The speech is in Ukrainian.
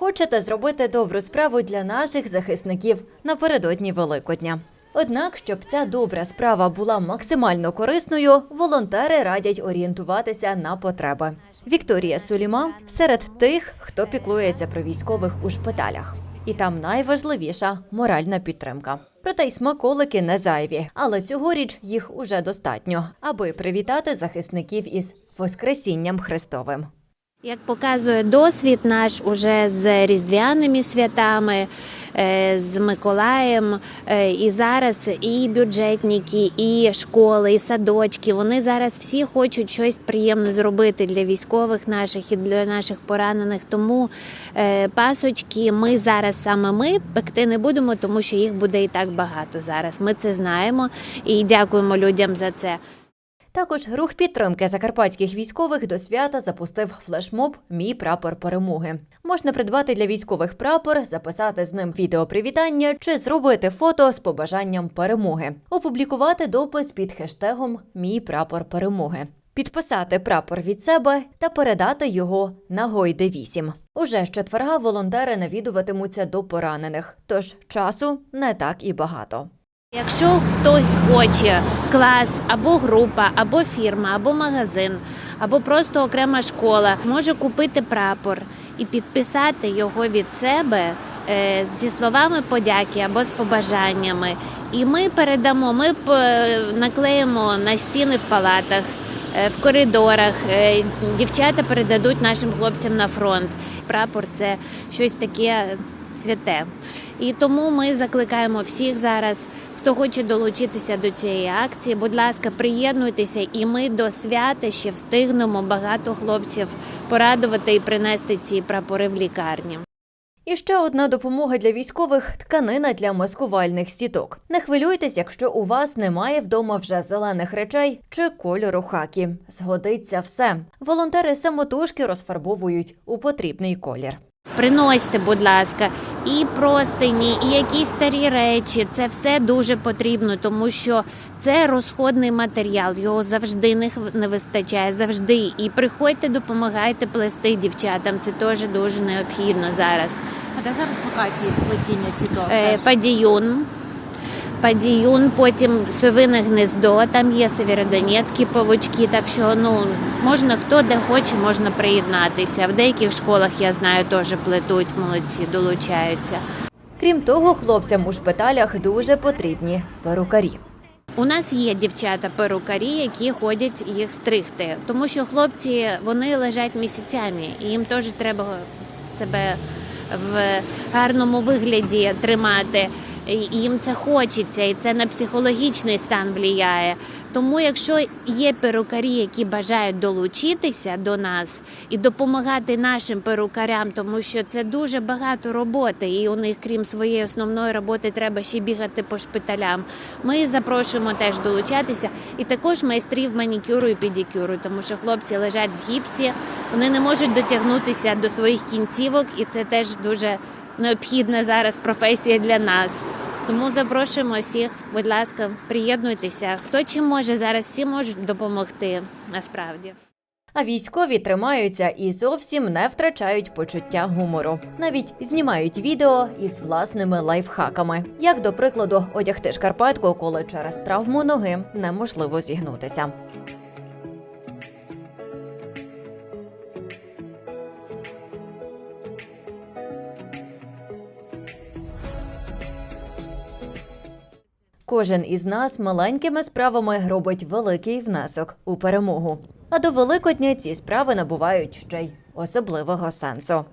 Хочете зробити добру справу для наших захисників напередодні Великодня. Однак, щоб ця добра справа була максимально корисною, волонтери радять орієнтуватися на потреби. Вікторія Суліма серед тих, хто піклується про військових у шпиталях. І там найважливіша моральна підтримка. Проте й смаколики не зайві, але цьогоріч їх уже достатньо, аби привітати захисників із Воскресінням Христовим. Як показує досвід наш уже з різдвяними святами, е, з Миколаєм, е, і зараз і бюджетники, і школи, і садочки. Вони зараз всі хочуть щось приємне зробити для військових наших і для наших поранених. Тому е, пасочки ми зараз саме ми пекти не будемо, тому що їх буде і так багато зараз. Ми це знаємо і дякуємо людям за це. Також рух підтримки закарпатських військових до свята запустив флешмоб Мій прапор перемоги. Можна придбати для військових прапор, записати з ним відеопривітання чи зробити фото з побажанням перемоги, опублікувати допис під хештегом Мій прапор перемоги. Підписати прапор від себе та передати його на Гойде 8. Уже з четверга волонтери навідуватимуться до поранених, тож часу не так і багато. Якщо хтось хоче клас або група, або фірма, або магазин, або просто окрема школа, може купити прапор і підписати його від себе е, зі словами подяки або з побажаннями. І ми передамо, ми наклеїмо на стіни в палатах. е, В коридорах Е, дівчата передадуть нашим хлопцям на фронт. Прапор це щось таке святе. І тому ми закликаємо всіх зараз, хто хоче долучитися до цієї акції. Будь ласка, приєднуйтеся, і ми до свята ще встигнемо багато хлопців порадувати і принести ці прапори в лікарні. І ще одна допомога для військових тканина для маскувальних сіток. Не хвилюйтесь, якщо у вас немає вдома вже зелених речей чи кольору хакі. Згодиться все. Волонтери самотужки розфарбовують у потрібний колір. Приносьте, будь ласка, і простині, і якісь старі речі. Це все дуже потрібно, тому що це розходний матеріал. Його завжди не вистачає. Завжди. І приходьте, допомагайте плести дівчатам. Це теж дуже необхідно зараз. А де зараз локації сплетіння сіток? Е. Падіюн. Падіюн, потім совине гнездо, там є северодонецькі павучки, так що ну можна хто де хоче, можна приєднатися. В деяких школах я знаю, теж плетуть, молодці, долучаються. Крім того, хлопцям у шпиталях дуже потрібні перукарі. У нас є дівчата-перукарі, які ходять їх стригти, тому що хлопці вони лежать місяцями, і їм теж треба себе в гарному вигляді тримати. Їм це хочеться, і це на психологічний стан впливає. Тому, якщо є перукарі, які бажають долучитися до нас і допомагати нашим перукарям, тому що це дуже багато роботи, і у них, крім своєї основної роботи, треба ще бігати по шпиталям. Ми запрошуємо теж долучатися, і також майстрів манікюру і педикюру, тому що хлопці лежать в гіпсі, вони не можуть дотягнутися до своїх кінцівок, і це теж дуже необхідна зараз професія для нас. Тому запрошуємо всіх, будь ласка, приєднуйтеся. Хто чим може зараз, всі можуть допомогти насправді. А військові тримаються і зовсім не втрачають почуття гумору. Навіть знімають відео із власними лайфхаками, як до прикладу, одягти шкарпетку, коли через травму ноги неможливо зігнутися. Кожен із нас маленькими справами робить великий внесок у перемогу. А до Великодня ці справи набувають ще й особливого сенсу.